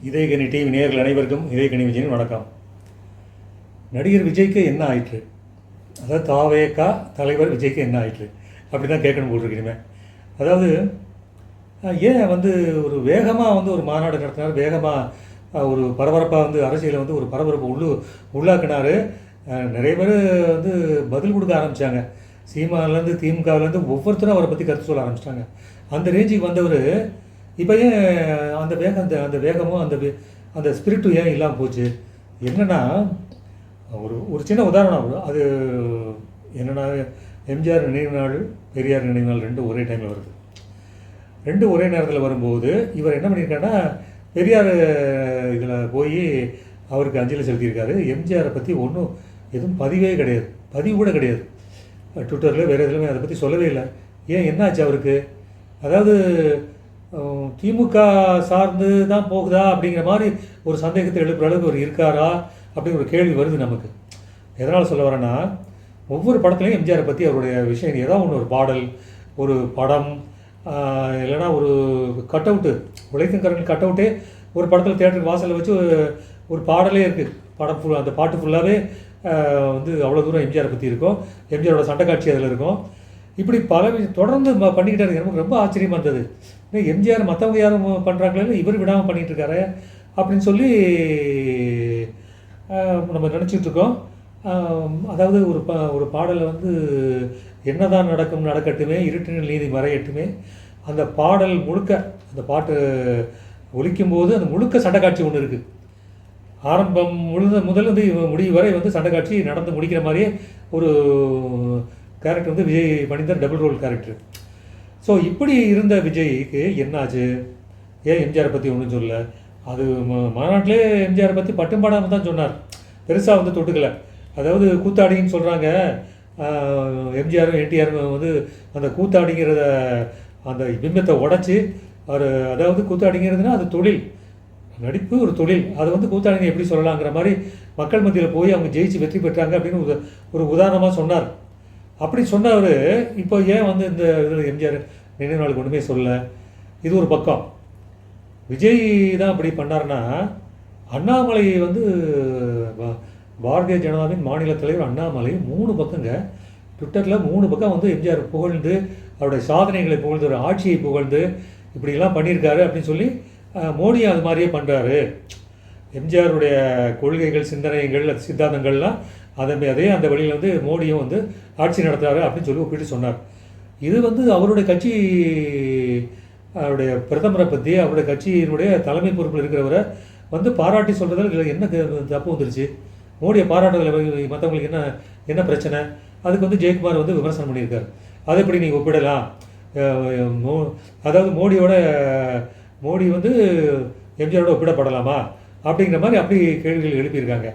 இதயகனி TV நேர்கள் அனைவருக்கும் இதயகனி விஜயின் வணக்கம். நடிகர் விஜய்க்கு என்ன ஆயிற்று? அதாவது தாவேக்கா தலைவர் விஜய்க்கு என்ன ஆயிற்று? அப்படி தான் கேட்கணும் போட்டிருக்கிறீங்க அதாவது ஏன் வந்து ஒரு வேகமாக வந்து ஒரு மாநாடு நடத்தினார் வேகமாக ஒரு பரபரப்பாக வந்து அரசியலை வந்து ஒரு பரபரப்பு உள்ளு உள்ளாக்கினார். நிறைய பேர் வந்து பதில் கொடுக்க ஆரம்பித்தாங்க சீமான்லேருந்து திமுகவுலேருந்து ஒவ்வொருத்தரும் அவரை பற்றி கருத்து சொல்ல ஆரம்பிச்சிட்டாங்க. அந்த ரேஞ்சுக்கு வந்தவர் இப்போ ஏன் அந்த வேகம் அந்த அந்த வேகமும் அந்த அந்த ஸ்பிரிட்டும் ஏன் இல்லாமல் போச்சு? என்னென்னா ஒரு ஒரு சின்ன உதாரணம் அது என்னன்னா எம்ஜிஆர் நினைவு நாள் பெரியார் நினைவு நாள் ரெண்டும் ஒரே டைமில் வருது. ரெண்டும் ஒரே நேரத்தில் வரும்போது இவர் என்ன பண்ணியிருக்காருன்னா பெரியார் இதில் போய் அவருக்கு அஞ்சலி செலுத்தியிருக்காரு. எம்ஜிஆரை பற்றி ஒன்றும் எதுவும் பதிவே கிடையாது. பதிவு கூட கிடையாது. ட்விட்டரில் வேறு எதுலையுமே அதை பற்றி சொல்லவே இல்லை. ஏன் என்னாச்சு அவருக்கு? அதாவது திமுக சார்ந்து தான் போகுதா அப்படிங்கிற மாதிரி ஒரு சந்தேகத்தை எழுப்புற அளவுக்கு அவர் இருக்காரா அப்படிங்கிற ஒரு கேள்வி வருது நமக்கு. எதனால் சொல்ல வரேன்னா ஒவ்வொரு படத்துலையும் எம்ஜிஆரை பற்றி அவருடைய விஷயம் ஏதோ ஒன்று ஒரு பாடல் ஒரு படம் இல்லைனா இல்லைன்னா ஒரு கட் அவுட்டு உழைக்கும் கரண்ட் கட் அவுட்டே ஒரு படத்தில் தேட்டருக்கு வாசலில் வச்சு ஒரு- பாடலே இருக்குது படம் ஃபுல் அந்த பாட்டு ஃபுல்லாகவே வந்து அவ்வளோ தூரம் எம்ஜிஆரை பற்றி இருக்கும். எம்ஜிஆரோட சண்டை காட்சி அதில் இருக்கும். இப்படி பல விஷயம் தொடர்ந்து ம- பண்ணிக்கிட்டே இருக்கு. எனக்கு ரொம்ப ஆச்சரியமாக இருந்தது. எம்ஜிஆர் மற்றவங்க யாரும் பண்ணுறாங்களே இவர் விடாமல் பண்ணிகிட்டு இருக்காரு அப்படின்னு சொல்லி நம்ம நினச்சிட்ருக்கோம் அதாவது ஒரு ப ஒரு பாடலை வந்து என்னதான் நடக்கும் நடக்கட்டுமே இருட்டினில் நீதி மறையட்டுமே அந்த பாடல் முழுக்க அந்த பாட்டு ஒலிக்கும்போது அந்த முழுக்க சண்டை காட்சி ஒன்று இருக்குது ஆரம்பம் முழுத முதலிருந்து இருந்து முடிவு வரை வந்து சண்டை காட்சி நடந்து முடிக்கிற மாதிரியே ஒரு கேரக்டர் வந்து விஜய் பண்ணியிருந்த டபுள் ரோல் கேரக்டர் ஸோ இப்படி இருந்த விஜய்க்கு என்னாச்சு? ஏன் எம்ஜிஆரை பற்றி ஒன்றும் சொல்லலை? அது ம- மாநாட்டிலே எம்ஜிஆரை பற்றி பட்டும் பாடாமல் தான் சொன்னார். பெருசாக வந்து தொட்டுக்கலை. அதாவது கூத்தாடின்னு சொல்கிறாங்க எம்ஜிஆரும் என்டிஆரும் வந்து அந்த கூத்தாடிங்கிறத அந்த பிம்பத்தை உடச்சி அவர் அதாவது கூத்தாடிங்கிறதுனா அது தொழில். நடிப்பு ஒரு தொழில். அது வந்து கூத்தாடிங்க எப்படி சொல்லலாங்கிற மாதிரி மக்கள் மத்தியில் போய் அவங்க ஜெயிச்சு வெற்றி பெற்றாங்க அப்படின்னு ஒரு ஒரு உதாரணமாக சொன்னார். அப்படி சொன்னவர் இப்போ ஏன் வந்து இந்த இதில் எம்ஜிஆர் நினைவு நாளுக்கு ஒன்றுமே சொல்லலை? இது ஒரு பக்கம். விஜய் தான் அப்படி பண்ணாருன்னா அண்ணாமலை வந்து பாரதிய ஜனதாவின் மாநில தலைவர் அண்ணாமலை மூணு பக்கங்க. ட்விட்டரில் மூணு பக்கம் வந்து எம்ஜிஆர் புகழ்ந்து அவருடைய சாதனைகளை புகழ்ந்து ஒரு ஆட்சியை புகழ்ந்து இப்படிலாம் பண்ணியிருக்காரு அப்படின்னு சொல்லி அஹ், மோடியும் அது மாதிரியே பண்ணுறாரு எம்ஜிஆருடைய கொள்கைகள் சிந்தனைகள் சித்தாந்தங்கள்லாம் அதை அதே அந்த வழியில் வந்து மோடியும் வந்து ஆட்சி நடத்துகிறாரு அப்படின்னு சொல்லி ஒப்பிட்டு சொன்னார். இது வந்து அவருடைய கட்சி அவருடைய பிரதமரை பற்றி அவருடைய கட்சியினுடைய தலைமை பொறுப்பில் இருக்கிறவரை வந்து பாராட்டி சொல்கிறதுல இதில் என்ன தப்பு வந்துருச்சு? மோடியை பாராட்டுறதுல மற்றவங்களுக்கு என்ன என்ன பிரச்சனை? அதுக்கு வந்து ஜெயக்குமார் வந்து விமர்சனம் பண்ணியிருக்காரு. அதை எப்படி நீங்கள் ஒப்பிடலாம்? மோ அதாவது மோடியோட மோடி வந்து எம்ஜிஆரோட ஒப்பிடப்படலாமா? அப்படிங்கிற மாதிரி அப்படி கேள்விகள் எழுப்பியிருக்காங்க.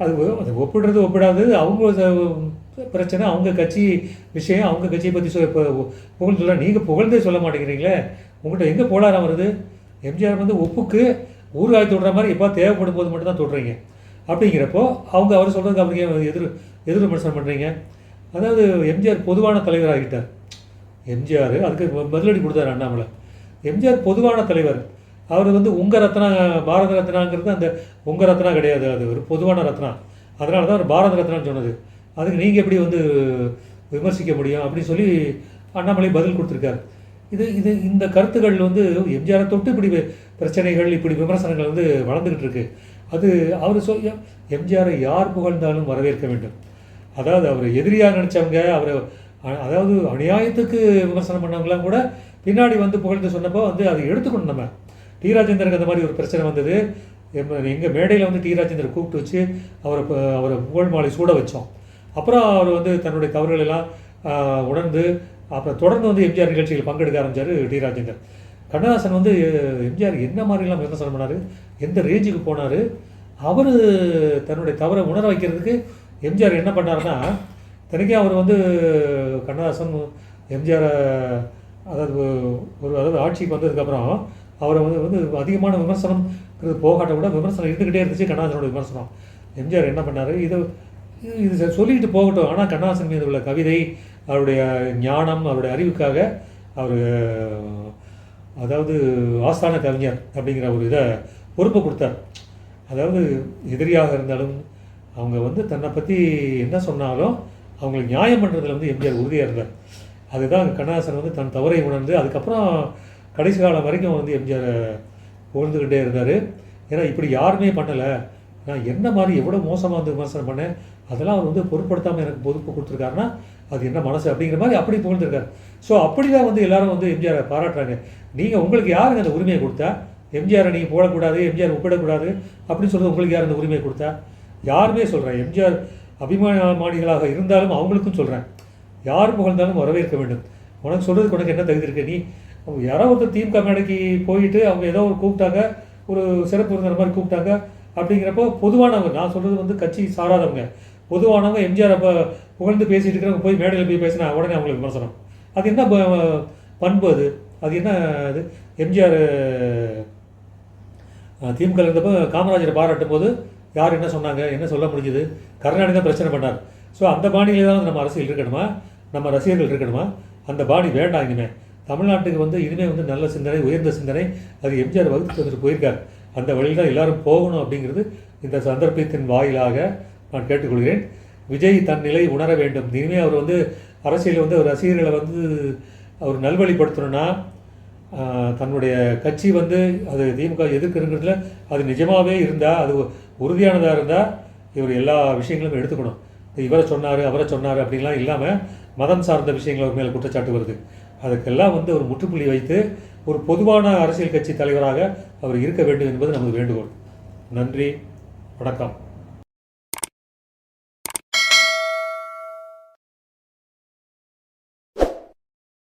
அது அது ஒப்பிடுறது ஒப்பிடாதது அவங்க பிரச்சனை அவங்க கட்சி விஷயம் அவங்க கட்சியை பற்றி சொல் இப்போ புகழ்ந்து சொல்ல நீங்கள் புகழ்ந்தே சொல்ல மாட்டேங்கிறீங்களே. உங்கள்கிட்ட எங்கே போலாரம் வருது? எம்ஜிஆர் வந்து ஒப்புக்கு ஊறுகாய் தொடுற மாதிரி எப்போ தேவைப்படும் போது மட்டும் தான் தொடுறீங்க. அப்படிங்கிறப்போ அவங்க அவர் சொல்கிறதுக்கு அவங்க எதிர் எதிர் விமர்சனம் பண்ணுறீங்க அதாவது எம்ஜிஆர் பொதுவான தலைவராகிட்டார். எம்ஜிஆர் அதுக்கு பதிலடி கொடுத்தாரு அண்ணாமலை. எம்ஜிஆர் பொதுவான தலைவர். அவர் வந்து உங்கள் ரத்னா பாரத ரத்னாங்கிறது அந்த உங்கள் ரத்னா கிடையாது. அது ஒரு பொதுவான ரத்னா. அதனால தான் அவர் பாரத ரத்னான்னு சொன்னது. அதுக்கு நீங்கள் எப்படி வந்து விமர்சிக்க முடியும் அப்படின்னு சொல்லி அண்ணாமலை பதில் கொடுத்துருக்காரு. இது இது இந்த கருத்துக்கள் வந்து எம்ஜிஆரை தொட்டு இப்படி பிரச்சனைகள் இப்படி விமர்சனங்கள் வந்து வளர்ந்துக்கிட்டு இருக்கு. அது அவர் சொ எம்ஜிஆரை யார் புகழ்ந்தாலும் வரவேற்க வேண்டும். அதாவது அவர் எதிரியாக நினச்சவங்க அவரை அதாவது அநியாயத்துக்கு விமர்சனம் பண்ணவங்களாம் கூட பின்னாடி வந்து புகழ்ந்து சொன்னப்போ வந்து அதை எடுத்துக்கணும் நம்ம. டி ராஜேந்தருக்கு அந்த மாதிரி ஒரு பிரச்சனை வந்தது. எங்கள் மேடையில் வந்து டி ராஜேந்தரை கூப்பிட்டு வச்சு அவரை அவரை புகழ் மாலை சூட வச்சோம். அப்புறம் அவர் வந்து தன்னுடைய தவறுகள் எல்லாம் உணர்ந்து அப்புறம் தொடர்ந்து வந்து எம்ஜிஆர் நிகழ்ச்சியில் பங்கெடுக்க ஆரம்பிச்சார் டி ராஜேந்தர் கண்ணதாசன் வந்து எம்ஜிஆர் என்ன மாதிரிலாம் விமர்சனம் பண்ணார்? எந்த ரேஞ்சுக்கு போனார்? அவர் தன்னுடைய தவறை உணர வைக்கிறதுக்கு எம்ஜிஆர் என்ன பண்ணாருன்னா தனக்கே அவர் வந்து கண்ணதாசன் எம்ஜிஆரை அதாவது ஒரு அதாவது ஆட்சிக்கு வந்ததுக்கப்புறம் அவரை வந்து வந்து அதிகமான விமர்சனம் போகாட்ட கூட விமர்சனம் இருந்துக்கிட்டே இருந்துச்சு கண்ணதாசனோட விமர்சனம். எம்ஜிஆர் என்ன பண்ணார்? இதை இது சொல்லிக்கிட்டு போகட்டும். ஆனால் கண்ணாசன் மீது உள்ள கவிதை அவருடைய ஞானம் அவருடைய அறிவுக்காக அவர் அதாவது ஆஸ்தான கவிஞர் அப்படிங்கிற ஒரு இதை பொறுப்பை கொடுத்தார். அதாவது எதிரியாக இருந்தாலும் அவங்க வந்து தன்னை பற்றி என்ன சொன்னாலும் அவங்களுக்கு நியாயம் பண்ணுறதுல வந்து எம்ஜிஆர் உறுதியாக இருந்தார். அதுதான் கண்ணாசன் வந்து தன் தவறை உணர்ந்து அதுக்கப்புறம் கடைசி காலம் வரைக்கும் வந்து எம்ஜிஆர் புகழ்ந்துக்கிட்டே இருந்தார். ஏன்னா இப்படி யாருமே பண்ணலை. நான் என்ன மாதிரி எவ்வளோ மோசமாக வந்து விமர்சனம் பண்ணேன்? அதெல்லாம் அவர் வந்து பொருட்படுத்தாமல் எனக்கு பொறுப்பு கொடுத்துருக்காருன்னா அது என்ன மனசு அப்படிங்கிற மாதிரி அப்படி புகழ்ந்துருக்காரு. ஸோ அப்படி தான் வந்து எல்லாரும் வந்து எம்ஜிஆரை பாராட்டுறாங்க. நீங்கள் உங்களுக்கு யாருங்க அந்த உரிமையை கொடுத்தா? எம்ஜிஆரை நீங்கள் போடக்கூடாது எம்ஜிஆர் ஒப்பிடக்கூடாது அப்படின்னு சொல்கிறது உங்களுக்கு யார் அந்த உரிமையை கொடுத்தா? யாருமே சொல்கிறேன் எம்ஜிஆர் அபிமானிகளாக இருந்தாலும் அவங்களுக்கும் சொல்கிறேன் யார் புகழ்ந்தாலும் வரவேற்க வேண்டும். உனக்கு சொல்கிறதுக்கு உனக்கு என்ன தகுதி இருக்கு? நீ யாரோ ஒருத்தர் திமுக மேடைக்கு போயிட்டு அவங்க ஏதோ ஒரு கூப்பிட்டாங்க ஒரு சிறப்பு விருந்தினர் மாதிரி கூப்பிட்டாங்க அப்படிங்கிறப்போ பொதுவானவங்க நான் சொல்கிறது வந்து கட்சி சாராதவங்க. பொதுவானவங்க எம்ஜிஆர் அப்போ புகழ்ந்து பேசிட்டு இருக்கிறவங்க போய் மேடையில் போய் பேசினா உடனே அவங்களுக்கு விமர்சனம். அது என்ன ப- பண்பு அது? அது என்ன இது? எம்ஜிஆர் திமுக இருந்தப்போ காமராஜரை பாராட்டும் போது யார் என்ன சொன்னாங்க என்ன சொல்ல முடிஞ்சது? கருணாநிதி தான் பிரச்சனை பண்ணார். ஸோ அந்த பாணியிலே தான் நம்ம அரசியல் இருக்கணுமா? நம்ம ரசிகர்கள் இருக்கணுமா? அந்த பாணி வேண்டாம் இனிமேல் தமிழ்நாட்டுக்கு வந்து இனிமேல் வந்து நல்ல சிந்தனை உயர்ந்த சிந்தனை. அது எம்ஜிஆர் வகுத்து வந்துட்டு போயிருக்கார். அந்த வழியில் தான் எல்லாரும் போகணும் அப்படிங்கிறது இந்த சந்தர்ப்பத்தின் வாயிலாக நான் கேட்டுக்கொள்கிறேன். விஜய் தன் நிலை உணர வேண்டும். இனிமேல் அவர் வந்து அரசியலில் வந்து அவர் ரசிகர்களை வந்து அவர் நல்வழிப்படுத்தணும்னா தன்னுடைய கட்சி வந்து அது திமுக எதிர்க்கிறதுல அது நிஜமாகவே இருந்தால் அது உறுதியானதாக இருந்தால் இவர் எல்லா விஷயங்களும் எடுத்துக்கணும். இவரை சொன்னார் அவரை சொன்னார் அப்படின்லாம் இல்லாமல் மதம் சார்ந்த விஷயங்கள் அவர் மேலே குற்றச்சாட்டு வருது. அதுக்கெல்லாம் வந்து ஒரு முற்றுப்புள்ளி வைத்து ஒரு பொதுவான அரசியல் கட்சி தலைவராக அவர் இருக்க வேண்டும் என்பது நமது வேண்டுகோள். நன்றி வணக்கம்.